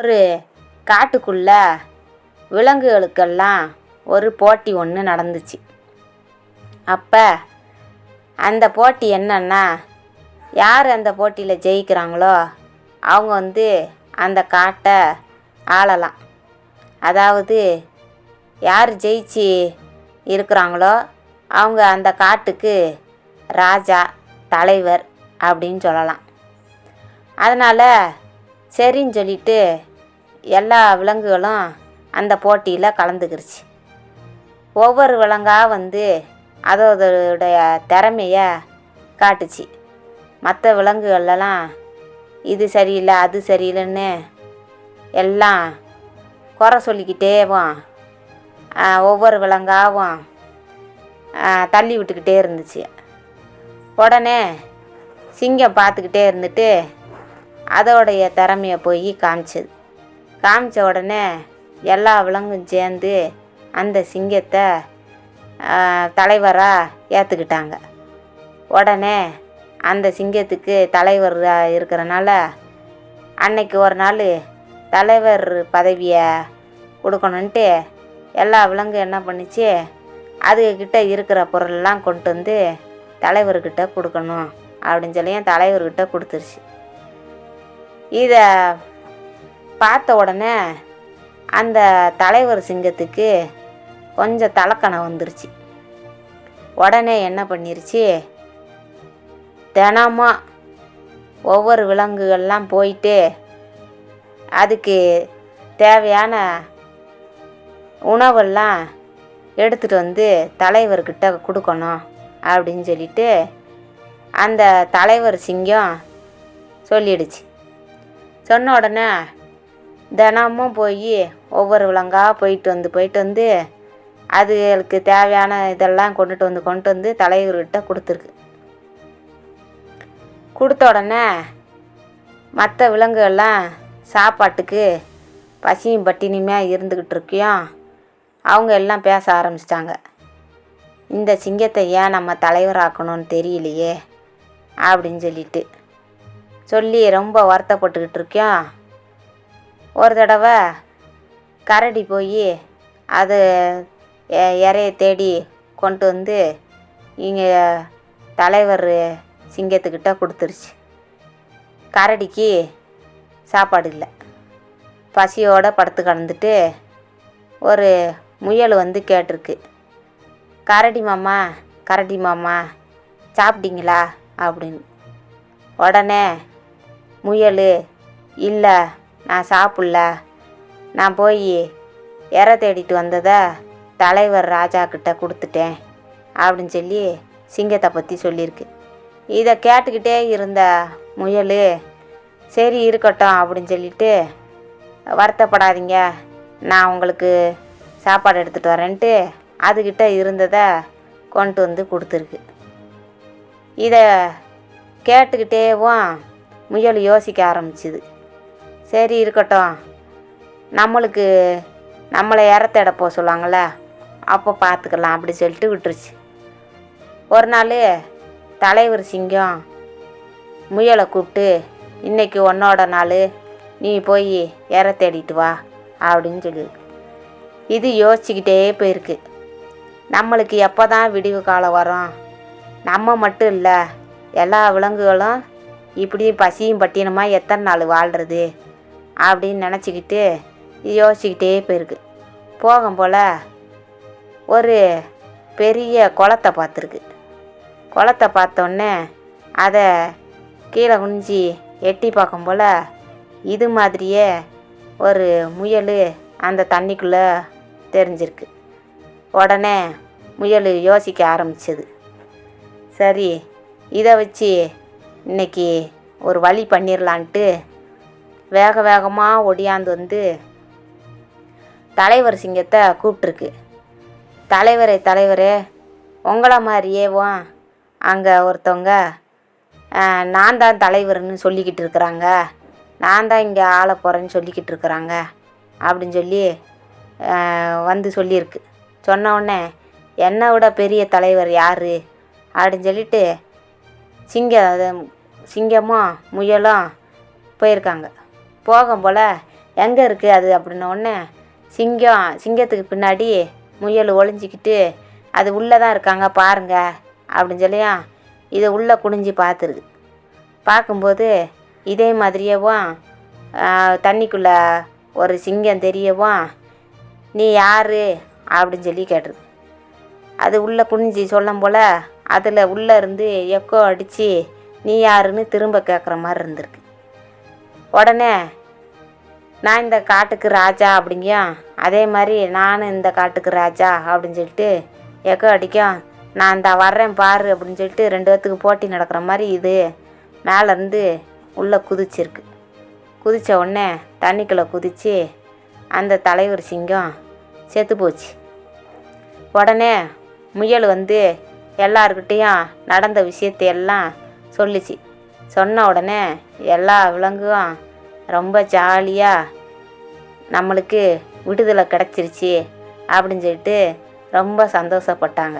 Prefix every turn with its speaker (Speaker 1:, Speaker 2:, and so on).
Speaker 1: ஒரு காட்டுக்குள்ள விலங்குகளுக்கெல்லாம் ஒரு போட்டி ஒன்று நடந்துச்சு. அப்போ அந்த போட்டி என்னன்னா யார் அந்த போட்டியில் ஜெயிக்கிறாங்களோ அவங்க வந்து அந்த காட்டை ஆளலாம். அதாவது யார் ஜெயிச்சு இருக்கிறாங்களோ அவங்க அந்த காட்டுக்கு ராஜா தலைவர் அப்படின்னு சொல்லலாம். அதனால் சரின்னு சொல்லிட்டு எல்லா விலங்குகளும் அந்த போட்டியில் கலந்துக்கிருச்சு. ஒவ்வொரு விலங்காக வந்து அதோடைய திறமைய காட்டுச்சு. மற்ற விலங்குகள்லாம் இது சரியில்லை அது சரியில்லைன்னு எல்லாம் குறை சொல்லிக்கிட்டேவும் ஒவ்வொரு விலங்காகவும் தள்ளி விட்டுக்கிட்டே இருந்துச்சு. உடனே சிங்கம் பார்த்துக்கிட்டே இருந்துட்டு அதோடைய திறமையை போய் காமிச்சது. காமிச்ச உடனே எல்லா விலங்கும் சேர்ந்து அந்த சிங்கத்தை தலைவராக ஏற்றுக்கிட்டாங்க உடனே அந்த சிங்கத்துக்கு தலைவர் இருக்கிறனால அன்னைக்கு ஒரு நாள் தலைவர் பதவியை கொடுக்கணுன்ட்டு எல்லா விலங்கு என்ன பண்ணுச்சு அதுகிட்ட இருக்கிற பொருளெல்லாம் கொண்டு வந்து தலைவர்கிட்ட கொடுக்கணும் அப்படின்னு சொல்லி தலைவர்கிட்ட கொடுத்துருச்சு. இதை பார்த்த உடனே அந்த தலைவர் சிங்கத்துக்கு கொஞ்சம் தலக்கணம் வந்துருச்சு. உடனே என்ன பண்ணிருச்சு? தினமும் ஒவ்வொரு விலங்குகள்லாம் போயிட்டு அதுக்கு தேவையான உணவெல்லாம் எடுத்துகிட்டு வந்து தலைவர்கிட்ட கொடுக்கணும் அப்படின்னு சொல்லிட்டு அந்த தலைவர் சிங்கம் சொல்லிடுச்சு. சொன்ன உடனே தினமும் போய் ஒவ்வொரு விலங்காக போயிட்டு வந்து போயிட்டு வந்து அதுகளுக்கு தேவையான இதெல்லாம் கொண்டுட்டு வந்து கொண்டு வந்து தலைவர்கிட்ட கொடுத்துருக்கு. கொடுத்த உடனே மற்ற விலங்குகள்லாம் சாப்பாட்டுக்கு பசியும் பட்டினியுமாக இருந்துக்கிட்டு இருக்கியும் அவங்க எல்லாம் பேச ஆரம்பிச்சிட்டாங்க. இந்த சிங்கத்தை ஏன் நம்ம தலைவராக்கணும்னு தெரியலையே அப்படின்னு சொல்லிட்டு சொல்லி ரொம்ப வருத்தப்பட்டுக்கிட்டு இருக்கோம் ஒரு தடவை கரடி போய் அது இறைய தேடி கொண்டு வந்து இங்கே தலைவர் சிங்கத்துக்கிட்ட கொடுத்துருச்சு. கரடிக்கு சாப்பாடு இல்லை. பசியோடு படுத்து கடந்துட்டு ஒரு முயல் வந்து கேட்டிருக்கு. கரடி மாமா கரடி மாமா சாப்பிட்டீங்களா அப்படின்னு உடனே முயல் இல்லை நான் சாப்பிட்ல. நான் போய் இற தேடிட்டு வந்ததை தலைவர் ராஜா கிட்ட கொடுத்துட்டேன் அப்படின்னு சொல்லி சிங்கத்தை பற்றி சொல்லியிருக்கு. இதை கேட்டுக்கிட்டே இருந்த முயல் சரி இருக்கட்டும் அப்படின்னு சொல்லிட்டு வருத்தப்படாதீங்க நான் உங்களுக்கு சாப்பாடு எடுத்துகிட்டு வரேன்ட்டு அதுக்கிட்ட இருந்ததை கொண்டு வந்து கொடுத்துருக்கு. இதை கேட்டுக்கிட்டேவும் முயல் யோசிக்க ஆரம்பிச்சுது. சரி இருக்கட்டும். நம்மளுக்கு நம்மளை இற தேட போக சொல்லுவாங்கள்ல அப்போ பார்த்துக்கலாம் அப்படி சொல்லிட்டு விட்டுருச்சு. ஒரு நாள் தலைவர் சிங்கம் முயலை கூப்பிட்டு இன்னைக்கு உன்னோட நாள் நீ போய் இற தேடிட்டு வா அப்படின்னு சொல்லி இது யோசிச்சுக்கிட்டே போயிருக்கு. நம்மளுக்கு எப்போ தான் விடிவு காலம் வரும் நம்ம மட்டும் இல்லை எல்லா விலங்குகளும் இப்படி பசியும் பட்டினமாக எத்தனை நாள் வாழ்கிறது அப்படின்னு நினச்சிக்கிட்டு யோசிச்சுக்கிட்டே போயிருக்கு. போகும் போல் ஒரு பெரிய குளத்தை பார்த்துருக்கு. குளத்தை பார்த்தோன்னே அதை கீழே குனிஞ்சி எட்டி பார்க்கும் போல் இது மாதிரியே ஒரு முயல் அந்த தண்ணிக்குள்ளே தெரிஞ்சிருக்கு. உடனே முயல் யோசிக்க ஆரம்பிச்சது. சரி இதை வச்சு இன்னைக்கு ஒரு வழி பண்ணிடலான்ட்டு வேக வேகமாக ஒடியாந்து வந்து தலைவர் சிங்கத்தை கூப்பிட்ருக்கு தலைவரே தலைவரே உங்களை மாதிரியேவும் அங்கே ஒருத்தவங்க நான் தான் தலைவர்னு சொல்லிக்கிட்டு இருக்கிறாங்க. நான் தான் இங்கே ஆள போகிறேன்னு சொல்லிக்கிட்டு இருக்கிறாங்க. அப்படின்னு சொல்லி வந்து சொல்லியிருக்கு. சொன்ன உடனே என்னை விட பெரிய தலைவர் யார்? அப்படின்னு சொல்லிட்டு சிங்கம் சிங்கமும் முயலும் போயிருக்காங்க. போகும் போல் எங்கே இருக்குது அது? அப்படின்ன உடனே சிங்கம் சிங்கத்துக்கு பின்னாடி முயல் ஒளிஞ்சிக்கிட்டு அது உள்ளே தான் இருக்காங்க பாருங்க அப்படின்னு சொல்லியா இதை உள்ளே குனிஞ்சு பார்த்துருக்கு பார்க்கும்போது இதே மாதிரியேவும் தண்ணிக்குள்ளே ஒரு சிங்கம் தெரியவும் நீ யார்? அப்படின்னு சொல்லி கேட்டிருக்கு அது உள்ளே குனிஞ்சு சொல்லும் போல் அதில் உள்ளே இருந்து எக்கோ அடித்து நீ யாருன்னு திரும்ப கேட்குற மாதிரி இருந்திருக்கு. உடனே நான் இந்த காட்டுக்கு ராஜா அப்படிங்கியும் அதே மாதிரி நானும் இந்த காட்டுக்கு ராஜா அப்படின்னு சொல்லிட்டு எக்கோ அடிக்கும் நான் இந்த வர்றேன் பாரு அப்படின்னு சொல்லிட்டு ரெண்டு பேர்த்துக்கு போட்டி நடக்கிற மாதிரி இது மேலேருந்து உள்ளே குதிச்சிருக்கு. குதித்த உடனே தண்ணிக்குள்ளே குதித்து அந்த தலைவர் சிங்கம் செத்து போச்சு. உடனே முயல் வந்து எல்லாருக்கிட்டேயும் நடந்த விஷயத்தையெல்லாம் சொல்லுச்சு. சொன்ன உடனே எல்லா விலங்கும் ரொம்ப ஜாலியாக நம்மளுக்கு விடுதலை கிடச்சிருச்சு அப்படின்னு சொல்லிட்டு ரொம்ப சந்தோஷப்பட்டாங்க.